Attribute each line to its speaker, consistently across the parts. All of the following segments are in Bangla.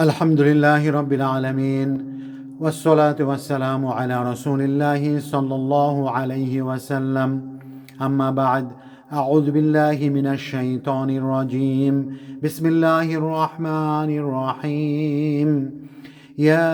Speaker 1: الحمد لله رب العالمين والصلاة والسلام على رسول الله صلى الله عليه وسلم. أما بعد أعوذ بالله من الشيطان الرجيم. بسم الله الرحمن الرحيم. يا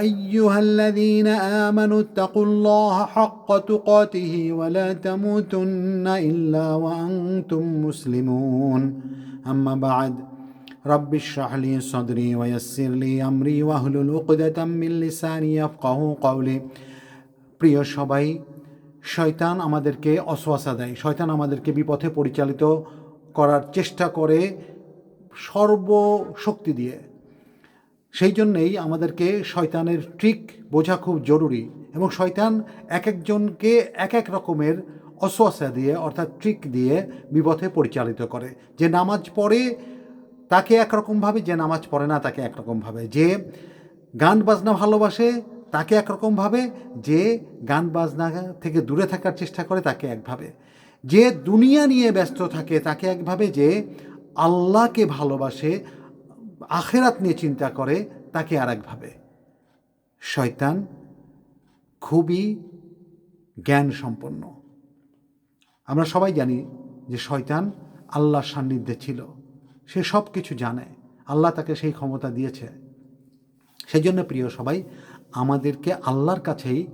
Speaker 1: أيها الذين آمنوا اتقوا الله حق تقاته ولا تموتن إلا وأنتم مسلمون. أما بعد رب اشرح لي صدري ويسر لي أمري واحلل عقدة من لساني يفقه قولي প্রিয় সবাই শয়তান আমাদেরকে অশ্বাসা দেয় শয়তান আমাদেরকে বিপথে পরিচালিত করার চেষ্টা করে সর্বশক্তি দিয়ে সেই জন্যেই আমাদেরকে শয়তানের ট্রিক বোঝা খুব জরুরি এবং শয়তান এক একজনকে এক এক রকমের অশ্বাসা দিয়ে অর্থাৎ ট্রিক দিয়ে বিপথে পরিচালিত করে যে নামাজ পড়ে তাকে একরকমভাবে যে নামাজ পড়ে না, তাকে একরকমভাবে। যে গান বাজনা ভালোবাসে, তাকে একরকমভাবে। যে গান বাজনা থেকে দূরে থাকার চেষ্টা করে, তাকে একভাবে। যে দুনিয়া নিয়ে ব্যস্ত থাকে, তাকে একভাবে। যে আল্লাহকে ভালোবাসে, আখেরাত নিয়ে চিন্তা করে, তাকে আর একভাবে শয়তান খুবই জ্ঞান সম্পন্ন আমরা সবাই জানি যে শয়তান আল্লাহর সান্নিধ্যে ছিল। সে সব কিছু জানে। আল্লাহ তাকে সেই ক্ষমতা দিয়েছে। সেই জন্য প্রিয় সবাই, আমাদেরকে আল্লাহর কাছেই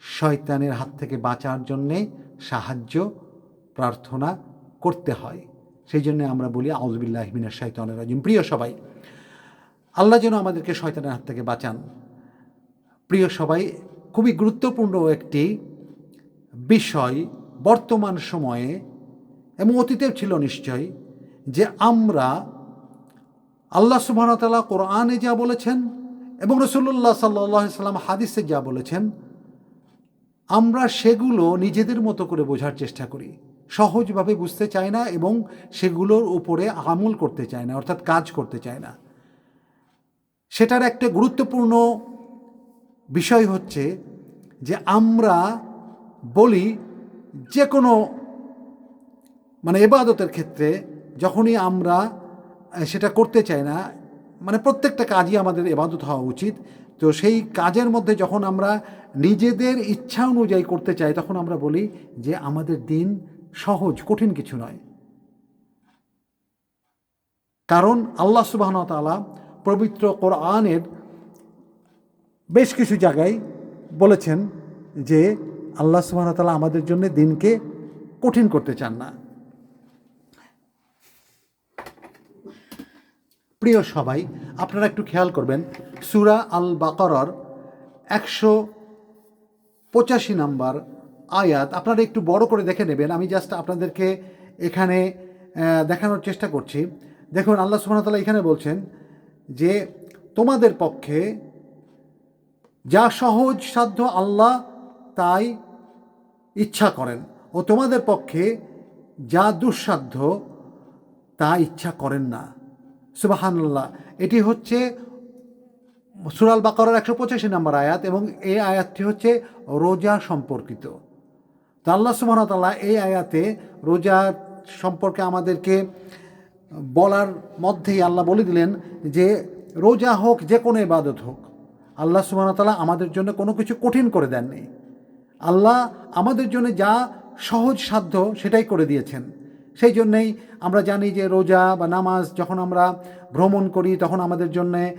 Speaker 1: শয়তানের হাত থেকে বাঁচার জন্যে সাহায্য, প্রার্থনা করতে হয়। সেই জন্য আমরা বলি আউজবিল্লাহ হিমিনের শৈতানের রাজিম। প্রিয় সবাই, আল্লাহ যেন আমাদেরকে শয়তানের হাত থেকে বাঁচান। প্রিয় সবাই, খুবই গুরুত্বপূর্ণ একটি বিষয় বর্তমান সময়ে, এবং অতীতেও ছিল নিশ্চয় যে আমরা আল্লাহ সুবাহতাল্লাহ কোরআনে যা বলেছেন এবং রসুল্লাহ সাল্লাহ সাল্লাম হাদিসে যা বলেছেন, আমরা সেগুলো নিজেদের মতো করে বোঝার চেষ্টা করি। সহজভাবে বুঝতে চাই না এবং সেগুলোর উপরে আমল করতে চায় না, অর্থাৎ কাজ করতে চায় না। সেটার একটা গুরুত্বপূর্ণ বিষয় হচ্ছে যে আমরা বলি যে কোনো মানে এবাদতের ক্ষেত্রে যখনই আমরা সেটা করতে চাই না মানে প্রত্যেকটা কাজই আমাদের এবাদত হওয়া উচিত। তো সেই কাজের মধ্যে যখন আমরা নিজেদের ইচ্ছা অনুযায়ী করতে চাই, তখন আমরা বলি যে আমাদের দিন সহজ, কঠিন কিছু নয়। কারণ আল্লাহ সুবাহন তালা পবিত্র কোরআনের বেশ কিছু জায়গায় বলেছেন যে আল্লাহ সুবাহন তালা আমাদের জন্য দিনকে কঠিন করতে চান না। প্রিয় সবাই, আপনারা একটু খেয়াল করবেন, সুরা আল বাকরর একশো পঁচাশি নাম্বার আয়াত, আপনারা একটু বড় করে দেখে নেবেন, আমি জাস্ট আপনাদেরকে এখানে দেখানোর চেষ্টা করছি। দেখুন, আল্লাহ সুবাহতাল্লাহ এখানে বলছেন যে, তোমাদের পক্ষে যা সহজ সাধ্য আল্লাহ তাই ইচ্ছা করেন, ও তোমাদের পক্ষে যা দুঃসাধ্য তা ইচ্ছা করেন না। সুবাহান্লাহ এটি হচ্ছে সুরাল বাকরের একশো পঁচাশি নম্বর আয়াত এবং এই আয়াতটি হচ্ছে রোজা সম্পর্কিত। তো আল্লাহ সুবাহতাল্লাহ এই আয়াতে রোজা সম্পর্কে আমাদেরকে বলার মধ্যেই আল্লাহ বলে দিলেন যে রোজা হোক, যে কোনো ইবাদত হোক, আল্লাহ সুবাহতাল্লাহ আমাদের জন্য কোনো কিছু কঠিন করে দেননি। আল্লাহ আমাদের জন্য যা সহজ সাধ্য সেটাই করে দিয়েছেন। সেই জন্যেই আমরা জানি যে রোজা বা নামাজ যখন আমরা ভ্রমণ করি, তখন আমাদের জন্য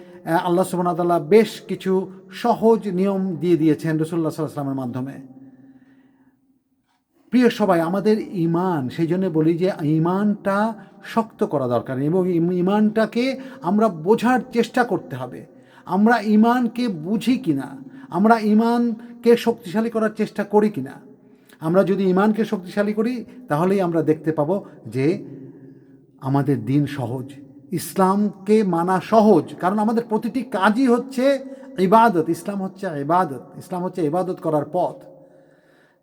Speaker 1: আল্লাহ সুবাহতাল্লাহ বেশ কিছু সহজ নিয়ম দিয়ে দিয়েছেন রসুল্লাহ সাল্লামের মাধ্যমে। প্রিয় সবাই, আমাদের ইমান সেই জন্য বলি যে ইমানটা শক্ত করা দরকার এবং ইমানটাকে আমরা বোঝার চেষ্টা করতে হবে। আমরা ইমানকে বুঝি কিনা? আমরা ইমানকে শক্তিশালী করার চেষ্টা করি কিনা? আমরা যদি ইমানকে শক্তিশালী করি, তাহলেই আমরা দেখতে পাবো যে আমাদের দিন সহজ। ইসলামকে মানা সহজ, কারণ আমাদের প্রতিটি কাজই হচ্ছে ইবাদত। ইসলাম হচ্ছে ইবাদত, ইসলাম হচ্ছে ইবাদত করার পথ।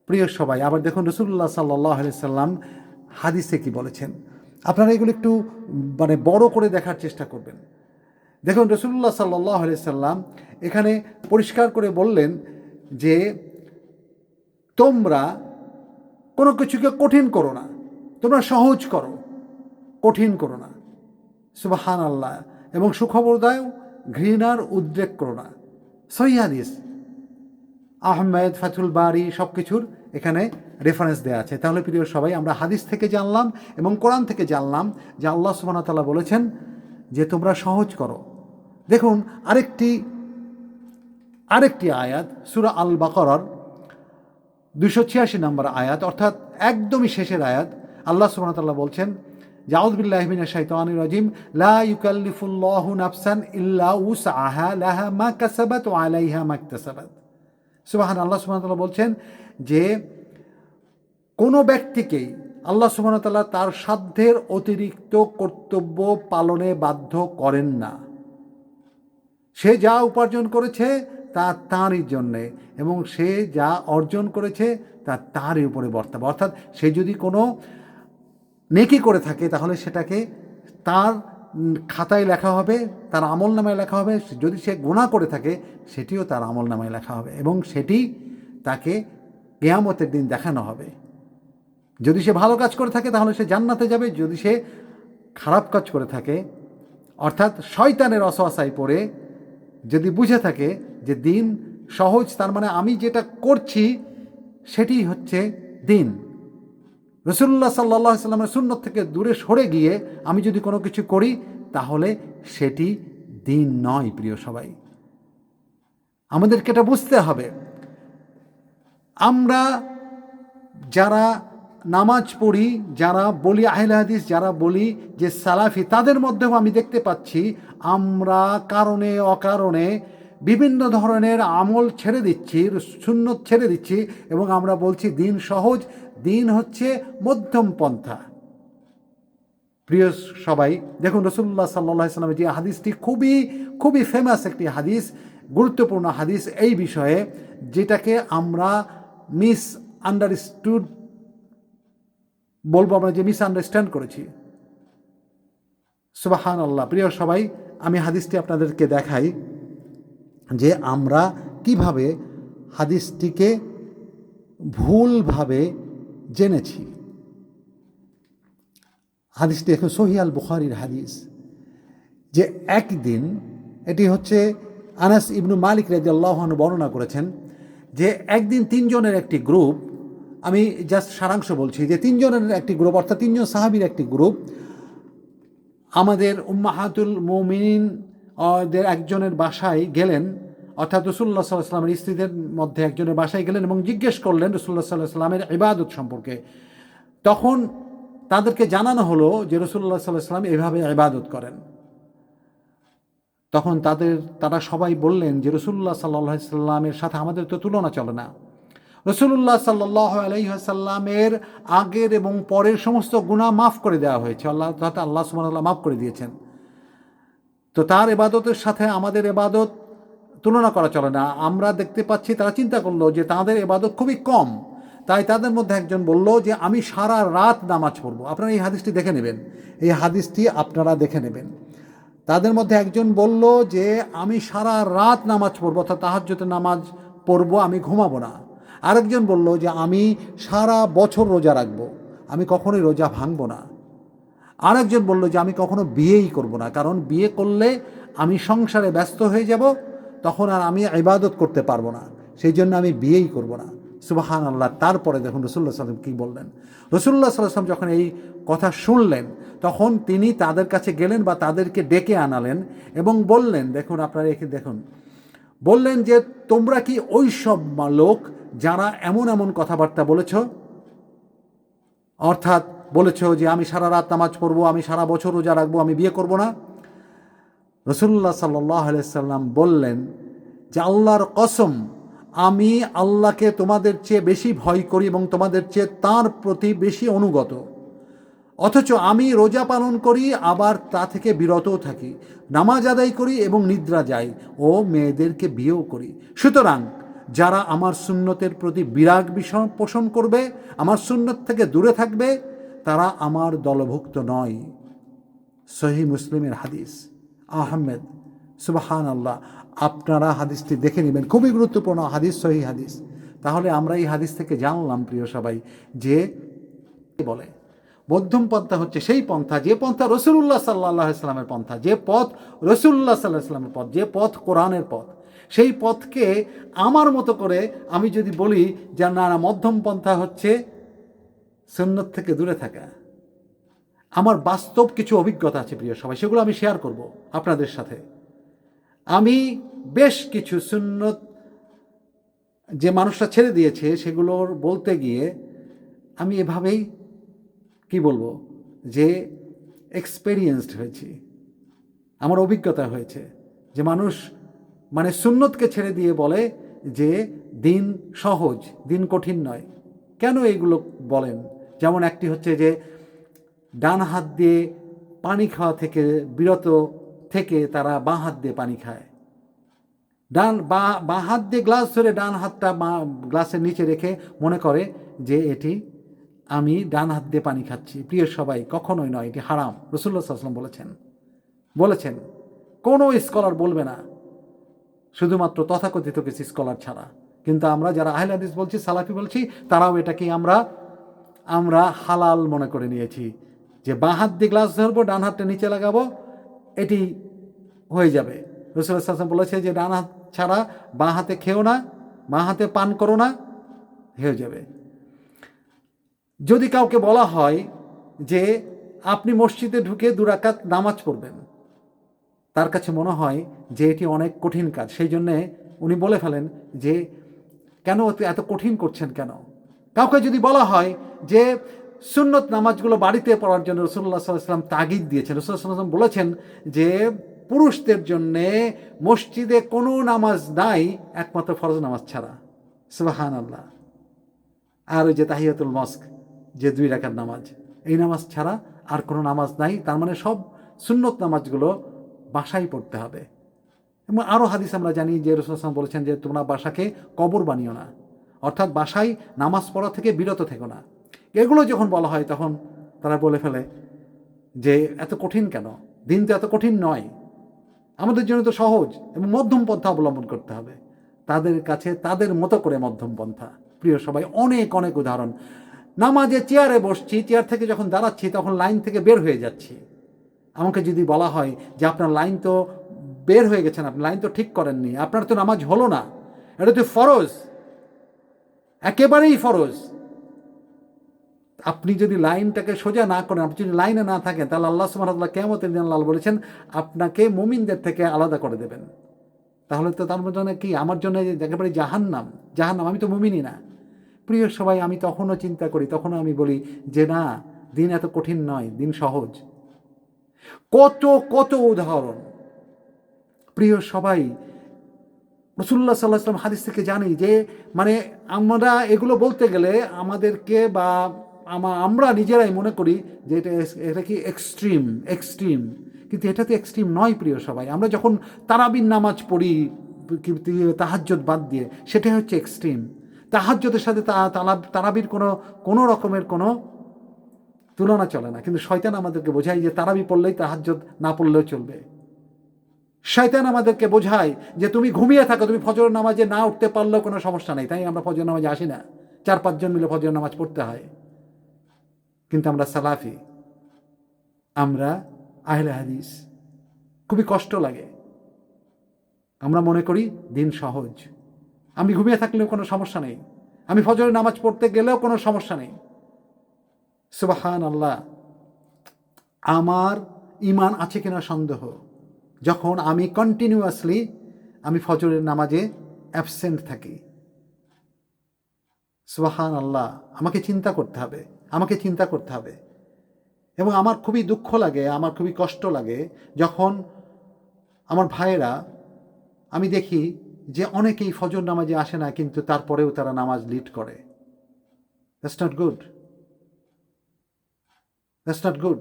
Speaker 1: প্রিয় সবাই, আবার দেখুন রসুল্লাহ সাল্লাহ সাল্লাম হাদিসে কি বলেছেন? আপনারা এগুলো একটু মানে বড় করে দেখার চেষ্টা করবেন। দেখুন রসুল্লাহ সাল্লাহ সাল্লাম এখানে পরিষ্কার করে বললেন যে তোমরা কোনো কিছুকে কঠিন করো না। তোমরা সহজ করো। কঠিন করো না। সুবাহান আল্লাহ এবং সুখবর দাও ঘৃণার উদ্রেক করো না। সহি হাদিস। আহমেদ, ফাতুল বাড়ি সব কিছুর এখানে রেফারেন্স দেওয়া আছে। তাহলে প্রিয় সবাই, আমরা হাদিস থেকে জানলাম এবং কোরআন থেকে জানলাম যে আল্লাহ ওয়া বলেছেন যে তোমরা সহজ করো। দেখুন, আরেকটি আরেকটি আয়াত, সুরা আল বাকরার দুশো ছিয়াশি নম্বর আয়াত, অর্থাৎ একদমই শেষের আয়াত, আল্লাহ তাআলা বলছেন লা উসআহা। লাহা মা কাসাবাত ওয়া আলাইহা মা ইকতাসাবাত। সুবহান আল্লাহ বলছেন যে, কোনো ব্যক্তিকেই আল্লাহ ওয়া তার সাধ্যের অতিরিক্ত কর্তব্য পালনে বাধ্য করেন না। সে যা উপার্জন করেছে তা তাঁরই জন্যে এবং সে যা অর্জন করেছে তা তারই উপরে বর্তাবে। অর্থাৎ সে যদি কোনো নেকি করে থাকে তাহলে সেটাকে তার খাতায় লেখা হবে, তার আমল নামায় লেখা হবে। যদি সে গুণা করে থাকে সেটিও তার আমল নামায় লেখা হবে এবং সেটি তাকে কেয়ামতের দিন দেখানো হবে। যদি সে ভালো কাজ করে থাকে তাহলে সে জান্নাতে যাবে, যদি সে খারাপ কাজ করে থাকে, অর্থাৎ শয়তানের অসহায় পড়ে যদি বুঝে থাকে যে দিন সহজ, তার মানে আমি যেটা করছি সেটি হচ্ছে দিন। রসুল্লাহ সাল্লাহ সাল্লামের সুন্নত থেকে দূরে সরে গিয়ে আমি যদি কোনো কিছু করি, তাহলে সেটি দিন নয়, প্রিয় সবাই। আমাদেরকে এটা বুঝতে হবে। আমরা যারা নামাজ পড়ি, যারা বলি আহলে হাদিস, যারা বলি যে সালাফি, তাদের মধ্যেও আমি দেখতে পাচ্ছি আমরা কারণে অকারণে বিভিন্ন ধরনের আমল ছেড়ে দিচ্ছি শূন্য ছেড়ে দিচ্ছি এবং আমরা বলছি দিন সহজ, দিন হচ্ছে মধ্যম পন্থা। প্রিয় সবাই, দেখুন রসুল্লাহ সাল্লাহ সাল্লামের যে হাদিসটি খুবই খুবই ফেমাস একটি হাদিস, গুরুত্বপূর্ণ হাদিস এই বিষয়ে, যেটাকে আমরা মিস আন্ডারস্টুড বলব, আমরা যে মিস আন্ডারস্ট্যান্ড করেছি। সুবাহান আল্লাহ প্রিয় সবাই, আমি হাদিসটি আপনাদেরকে দেখাই। যে আমরা কীভাবে হাদিসটিকে ভুলভাবে জেনেছি। হাদিসটি এখন সহিয়াল বুখারির হাদিস। যে একদিন এটি হচ্ছে আনাস ইবনু মালিক রেজি আল্লাহন বর্ণনা করেছেন যে একদিন তিনজনের একটি গ্রুপ, আমি জাস্ট সারাংশ বলছি, যে তিনজনের একটি গ্রুপ অর্থাৎ তিনজন সাহাবির একটি গ্রুপ, আমাদের উম্মাহাতুল মৌমিন একজনের বাসায় গেলেন, অর্থাৎ রসুল্লাহ সাল্লাহ সাল্লামের স্ত্রীদের মধ্যে একজনের বাসায় গেলেন এবং জিজ্ঞেস করলেন রসুল্লাহ সাল্লাহ সাল্লামের ইবাদত সম্পর্কে। তখন তাদেরকে জানানো হলো যে রসুল্লাহ সাল্লাহ সাল্লাম এভাবে ইবাদত করেন। তখন তাদের, তারা সবাই বললেন যে রসুল্লাহ সাল্লাহ সাল্লামের সাথে আমাদের তো তুলনা চলে না। রসুল্লাহ সাল্লাহ আলাইসাল্লামের আগের এবং পরের সমস্ত গুণা মাফ করে দেওয়া হয়েছে। আল্লাহ আল্লাহ সুমাল্লাহ মাফ করে দিয়েছেন। তো তার এবাদতের সাথে আমাদের এবাদত তুলনা করা চলে না। আমরা দেখতে পাচ্ছি, তারা চিন্তা করল যে তাদের এবাদত খুবই কম। তাই তাদের মধ্যে একজন বলল যে, আমি সারা রাত নামাজ পড়ব। আপনারা এই হাদিসটি দেখে নেবেন। এই হাদিসটি আপনারা দেখে নেবেন। তাদের মধ্যে একজন বলল যে, আমি সারা রাত নামাজ পড়ব, অর্থাৎ তাহাজ্যতে নামাজ পড়ব, আমি ঘুমাবো না। আরেকজন বলল যে, আমি সারা বছর রোজা রাখব। আমি কখনোই রোজা ভাঙবো না। আরেকজন বলল যে, আমি কখনো বিয়েই করব না, কারণ বিয়ে করলে আমি সংসারে ব্যস্ত হয়ে যাব, তখন আর আমি ইবাদত করতে পারব না সেই জন্য আমি বিয়েই করব না। সুবাহান আল্লাহ তারপরে দেখুন রসুল্লাহ সাল্লাম কী বললেন। রসুল্লাহ সাল্লাম যখন এই কথা শুনলেন, তখন তিনি তাদের কাছে গেলেন বা তাদেরকে ডেকে আনালেন এবং বললেন, দেখুন আপনারা একে দেখুন, বললেন যে, তোমরা কি ওই সব লোক যারা এমন এমন কথাবার্তা বলেছ? অর্থাৎ বলেছ যে আমি সারা রাত নামাজ পড়ব, আমি সারা বছর রোজা রাখব, আমি বিয়ে করব না। রসুল্লাহ সাল্লাহ সাল্লাম বললেন যে, আল্লাহর কসম, আমি আল্লাহকে তোমাদের চেয়ে বেশি ভয় করি এবং তোমাদের চেয়ে তার প্রতি বেশি অনুগত। অথচ আমি রোজা পালন করি, আবার তা থেকে বিরতও থাকি, নামাজ আদায় করি এবং নিদ্রা যাই ও মেয়েদেরকে বিয়েও করি। সুতরাং যারা আমার সুন্নতের প্রতি বিরাগ বিষয় পোষণ করবে, আমার সুন্নত থেকে দূরে থাকবে তারা আমার দলভুক্ত নয়। সহি মুসলিমের হাদিস। আহমেদ সুবাহান আল্লাহ আপনারা হাদিসটি দেখে নেবেন। খুবই গুরুত্বপূর্ণ হাদিস, সহি হাদিস। তাহলে আমরা এই হাদিস থেকে জানলাম, প্রিয় সবাই, যে বলে? মধ্যম পন্থা হচ্ছে সেই পন্থা, যে পন্থা রসুল্লাহ সাল্লাহ ইসলামের পন্থা, যে পথ রসুল্লাহ সাল্লাহ ইসলামের পথ, যে পথ কোরআনের পথ। সেই পথকে আমার মতো করে আমি যদি বলি যে, না না, মধ্যম পন্থা হচ্ছে সুন্নত থেকে দূরে থাকা। আমার বাস্তব কিছু অভিজ্ঞতা আছে প্রিয় সবাই, সেগুলো আমি শেয়ার করব আপনাদের সাথে। আমি বেশ কিছু সুন্নত যে মানুষটা ছেড়ে দিয়েছে, সেগুলোর বলতে গিয়ে আমি এভাবেই কি বলব, যে এক্সপেরিয়েন্সড হয়েছি। আমার অভিজ্ঞতা হয়েছে যে মানুষ মানে সুন্নতকে ছেড়ে দিয়ে বলে যে দিন সহজ, দিন কঠিন নয়। কেন এগুলো বলেন? যেমন একটি হচ্ছে যে ডান হাত দিয়ে পানি খাওয়া থেকে বিরত থেকে তারা বাঁ হাত দিয়ে পানি খায়। ডান বা হাত দিয়ে গ্লাস ধরে ডান হাতটা বাঁ, গ্লাসের নিচে রেখে মনে করে যে এটি আমি ডান হাত দিয়ে পানি খাচ্ছি। প্রিয় সবাই, কখনোই নয়, এটি হারাম। রসুল্লাহ আসলাম বলেছেন। বলেছেন, কোনো স্কলার বলবে না। শুধুমাত্র তথাকথিত কিছু স্কলার ছাড়া। কিন্তু আমরা যারা আহলে হাদিস বলছি, সালাফি বলছি, তারাও এটাকে আমরা আমরা হালাল মনে করে নিয়েছি। যে বাঁ হাত দিয়ে গ্লাস ধরবো, ডান হাতটা নিচে লাগাবো, এটি হয়ে যাবে। রসুল্লাহ আসলাম বলেছে যে ডান হাত ছাড়া বাঁ হাতে খেও না, বাঁ হাতে পান করো না, হয়ে যাবে। যদি কাউকে বলা হয় যে আপনি মসজিদে ঢুকে দুরাকাত নামাজ পড়বেন, তার কাছে মনে হয় যে এটি অনেক কঠিন কাজ। সেই জন্যে উনি বলে ফেলেন যে, কেন এত কঠিন করছেন কেন? কাউকে যদি বলা হয় যে সুন্নত নামাজগুলো বাড়িতে পড়ার জন্য রসুল্লাহ সাল্লাম তাগিদ দিয়েছেন রসুল্লাহ সাল্লাম বলেছেন যে পুরুষদের জন্যে মসজিদে কোনো নামাজ নাই, একমাত্র ফরজ নামাজ ছাড়া। সুবাহান আল্লাহ আর ওই যে তাহিয়াতুল মস্ক, যে দুই রাখার নামাজ, এই নামাজ ছাড়া আর কোনো নামাজ নাই, তার মানে সব সুন্নত নামাজগুলো বাসায় পড়তে হবে। এবং আরও হাদিস আমরা জানি যে রসুলাম বলেছেন যে তোমরা বাসাকে কবর বানিও না। অর্থাৎ বাসায় নামাজ পড়া থেকে বিরত থেকো না। এগুলো যখন বলা হয় তখন তারা বলে ফেলে যে, এত কঠিন কেন? দিন তো এত কঠিন নয়। আমাদের জন্য তো সহজ এবং মধ্যম পন্থা অবলম্বন করতে হবে। তাদের কাছে তাদের মতো করে মধ্যম পন্থা। প্রিয় সবাই, অনেক অনেক উদাহরণ। নামাজে চেয়ারে বসছি, চেয়ার থেকে যখন দাঁড়াচ্ছি তখন লাইন থেকে বের হয়ে যাচ্ছি। আমাকে যদি বলা হয় যে, আপনার লাইন তো বের হয়ে গেছেন আপনি লাইন তো ঠিক করেননি, আপনার তো নামাজ হলো না, এটা তো ফরজ। একেবারেই ফরজ। আপনি যদি লাইনটাকে সোজা না করেন, আপনি যদি লাইনে না থাকেন, তাহলে আল্লাহ সুমারাল্লাহ কেমতের আল্লাহ বলেছেন, আপনাকে মুমিনদের থেকে আলাদা করে দেবেন। তাহলে তো তার জন্য কি, আমার জন্য একেবারে জাহান্নাম। জাহান্নাম, আমি তো মুমিনই না। প্রিয় সবাই, আমি তখনও চিন্তা করি, তখনও আমি বলি যে না, দিন এত কঠিন নয়, দিন সহজ। কত কত উদাহরণ। প্রিয় সবাই রসুল্লাহ সাল্লাহ সাল্লাম হাদিস থেকে জানি যে মানে আমরা এগুলো বলতে গেলে আমাদেরকে বা আমরা নিজেরাই মনে করি যে এটা এটা কি এক্সট্রিম এক্সট্রিম কিন্তু এটা তো এক্সট্রিম নয় প্রিয় সবাই। আমরা যখন তারাবিন নামাজ পড়ি তাহাজ্জত বাদ দিয়ে, সেটাই হচ্ছে এক্সট্রিম তাহাজ্যদের সাথে তারাবির কোনো কোনো রকমের কোনো তুলনা চলে না। কিন্তু শয়তান আমাদেরকে বোঝায় যে তারাবি পড়লেই তাহাজ্জত না পড়লেও চলবে। শয়তান আমাদেরকে বোঝায় যে তুমি ঘুমিয়ে থাকো, তুমি ফজর নামাজে না উঠতে পারলেও কোনো সমস্যা নেই। তাই আমরা ফজর নামাজে আসি না। চার, পাঁচজন মিলে ফজর নামাজ পড়তে হয়। কিন্তু আমরা সালাফি। আমরা আহলে হাদিস। খুবই কষ্ট লাগে। আমরা মনে করি দিন সহজ। আমি ঘুমিয়ে থাকলেও কোনো সমস্যা নেই। আমি ফজরের নামাজ পড়তে গেলেও কোনো সমস্যা নেই। সুবাহান আল্লাহ আমার ইমান আছে কিনা সন্দেহ? যখন আমি কন্টিনিউয়াসলি আমি ফজরের নামাজে অ্যাবসেন্ট থাকি। সুবাহান আল্লাহ আমাকে চিন্তা করতে হবে, আমাকে চিন্তা করতে হবে। এবং আমার খুবই দুঃখ লাগে, আমার খুবই কষ্ট লাগে যখন আমার ভাইয়েরা আমি দেখি যে অনেকেই ফজর নামাজে আসে না, কিন্তু তারপরেও তারা নামাজ লিড করে। That's not good that's not good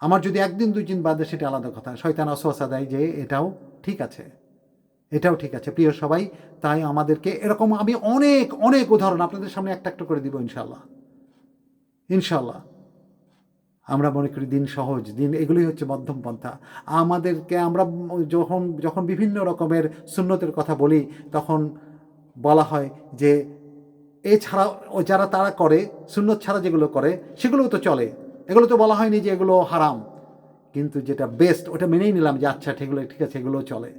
Speaker 1: আমার যদি একদিন দুই দিন বাদে সেটা আলাদা কথা। শয়তান অসহসা দেয় যে এটাও ঠিক আছে। এটাও ঠিক আছে। প্রিয় সবাই, তাই আমাদেরকে এরকম আমি অনেক অনেক উদাহরণ আপনাদের সামনে একটা একটা করে দিব ইনশাল্লাহ ইনশাল্লাহ আমরা মনে করি দিন সহজ। দিন এগুলোই হচ্ছে মধ্যম পন্থা। আমাদেরকে আমরা যখন যখন বিভিন্ন রকমের সুন্নতের কথা বলি, তখন বলা হয় যে এছাড়া যারা তারা করে, সুন্নত ছাড়া যেগুলো করে সেগুলোও তো চলে। এগুলো তো বলা হয়নি যে এগুলো হারাম। কিন্তু যেটা বেস্ট ওটা মেনেই নিলাম যে আচ্ছা ঠিকগুলো ঠিক আছে, এগুলোও চলে।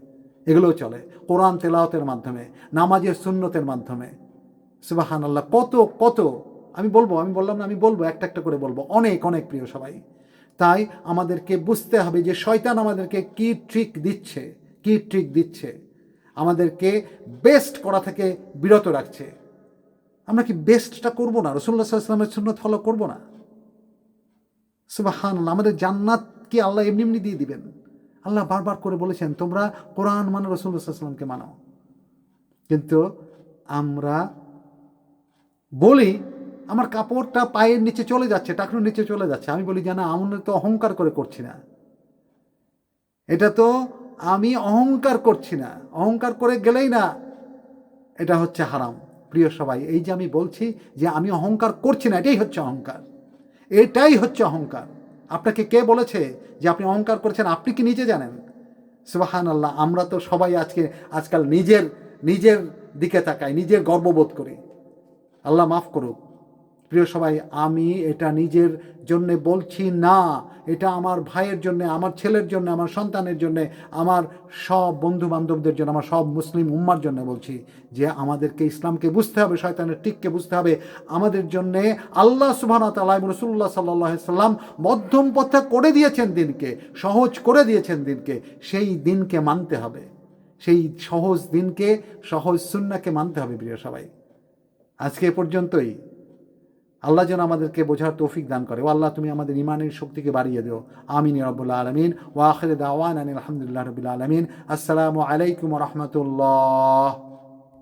Speaker 1: এগুলোও চলে। কোরআন তেলাওতের মাধ্যমে, নামাজের সুন্নতের মাধ্যমে। সুবাহান আল্লাহ কত কত, আমি বলব, আমি বললাম না, আমি বলব, একটা একটা করে বলব। অনেক অনেক প্রিয় সবাই। তাই আমাদেরকে বুঝতে হবে যে শয়তান আমাদেরকে কি ট্রিক দিচ্ছে, কি ট্রিক দিচ্ছে। আমাদেরকে বেস্ট করা থেকে বিরত রাখছে। আমরা কি বেস্টটা করব না? রসুল্লাহ সাল্লামের সুন্নত ফলো করব না? সুবাহান আমাদের জান্নাত কি আল্লাহ এমনি এমনি দিয়ে দিবেন। আল্লাহ বারবার করে বলেছেন, তোমরা কোরআন মানে রসুল্লাহ সাল্লামকে মানো? কিন্তু আমরা বলি, আমার কাপড়টা পায়ের নিচে চলে যাচ্ছে, টাকনুর নিচে চলে যাচ্ছে। আমি বলি যে না আমরা তো অহংকার করে করছি না। এটা তো আমি অহংকার করছি না। অহংকার করে গেলেই না এটা হচ্ছে হারাম। প্রিয় সবাই, এই যে আমি বলছি যে আমি অহংকার করছি না, এটাই হচ্ছে অহংকার। এটাই হচ্ছে অহংকার। আপনাকে কে বলেছে যে আপনি অহংকার করেছেন? আপনি কি নিজে জানেন? সুবাহান আল্লাহ আমরা তো সবাই আজকে, আজকাল নিজের নিজের দিকে তাকাই, নিজের গর্ববোধ করি। আল্লাহ মাফ করুক। প্রিয় সবাই, আমি এটা নিজের জন্যে বলছি না। এটা আমার ভাইয়ের জন্য, আমার ছেলের জন্য, আমার সন্তানের জন্য, আমার সব বন্ধু বান্ধবদের জন্য, আমার সব মুসলিম উম্মার জন্য বলছি যে আমাদেরকে ইসলামকে বুঝতে হবে, শয়তানের টিককে বুঝতে হবে। আমাদের জন্যে আল্লাহ সুবাহ তাল্লাহ রসুল্লাহ সাল্লাহ সাল্লাম মধ্যম পথে করে দিয়েছেন দিনকে, সহজ করে দিয়েছেন দিনকে, সেই দিনকে মানতে হবে। সেই সহজ দিনকে, সহজ সুন্নাকে মানতে হবে প্রিয় সবাই। আজকে পর্যন্তই। আল্লাহ যেন আমাদেরকে বোঝার তৌফিক দান করে। ও আল্লাহ, তুমি আমাদের ইমানের শক্তিকে বাড়িয়ে দিও। আমিন রব্বুল্লা আলমিন। ওয়াখের দাওয়ান আলহামদুলিল্লাহ রবিল আলমিন। আসসালামু আলাইকুম রহমতুল্লাহ।